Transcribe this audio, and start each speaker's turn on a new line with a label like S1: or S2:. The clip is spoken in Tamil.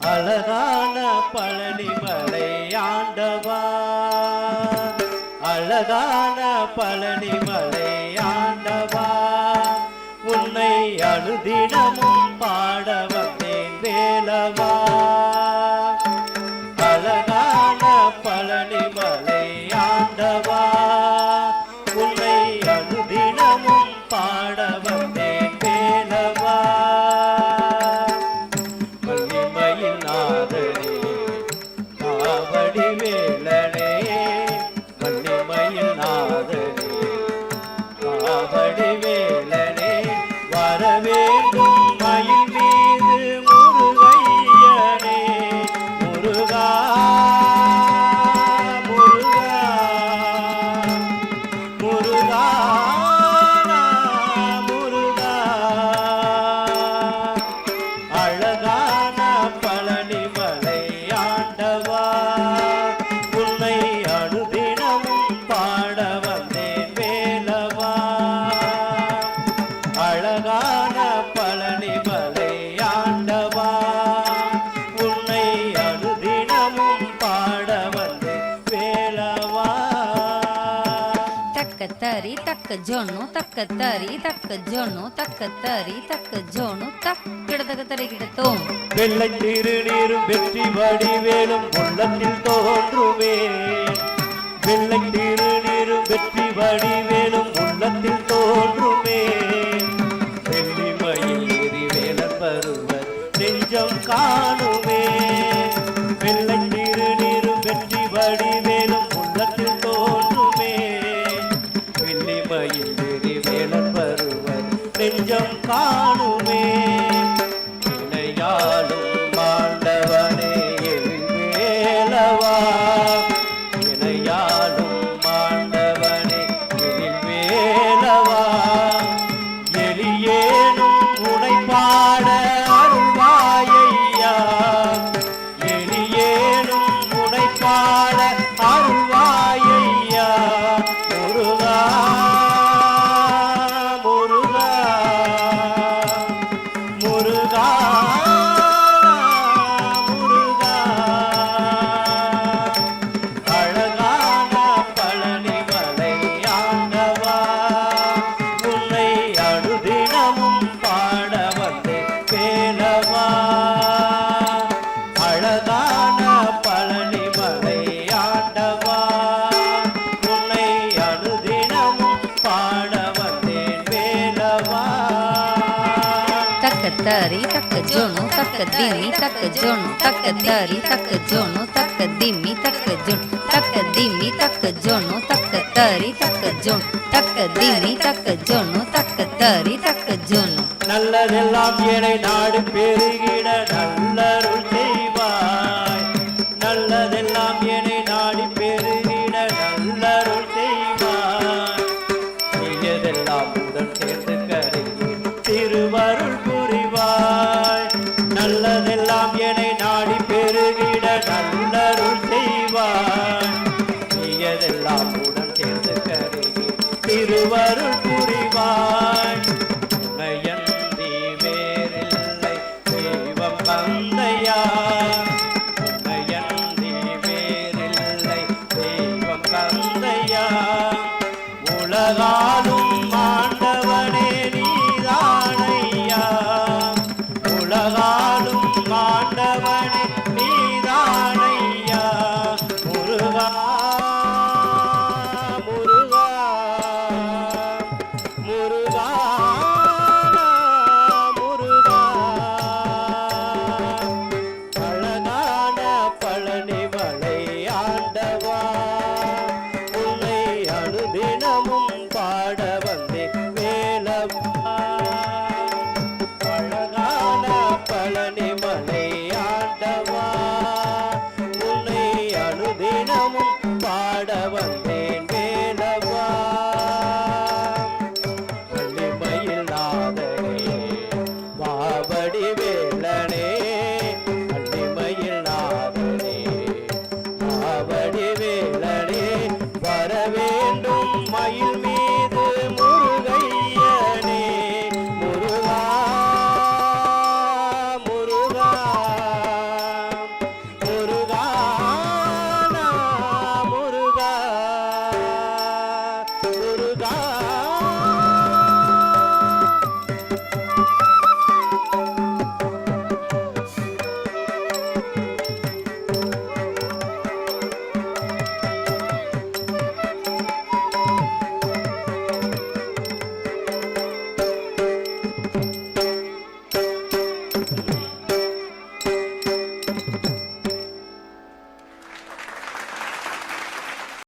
S1: அழகான பழனிமலை ஆண்டவா. அழகான பழனிமலை ஆண்டவா. உன்னை அழுதிடமும் பாட வந்தேன் வேலவா. அழகான பழனி 妹妹
S2: तरी तक जोणू तक तरी तक जोणू तक तरी தக்க ஜோனு தக்கிடத்தக்க தருகிறதோம்
S1: வெள்ளை திருநீரும் வெற்றி வடிவேலும் உள்ளத்தில் தோன்றுமே வெள்ளை திருநீரும் வெற்றி வடிவேலும் கா
S2: तरी तक जोनो तक दिमी तक जोनो तक तरी तक जोनो तक दिमी तक जोन तक दिमी तक जोनो तक तरी तक जोन तक दिमी तक जोनो तक तरी तक जोनो
S1: நல்லதெல்லாம் என நாடு பெருகிட திருவருள்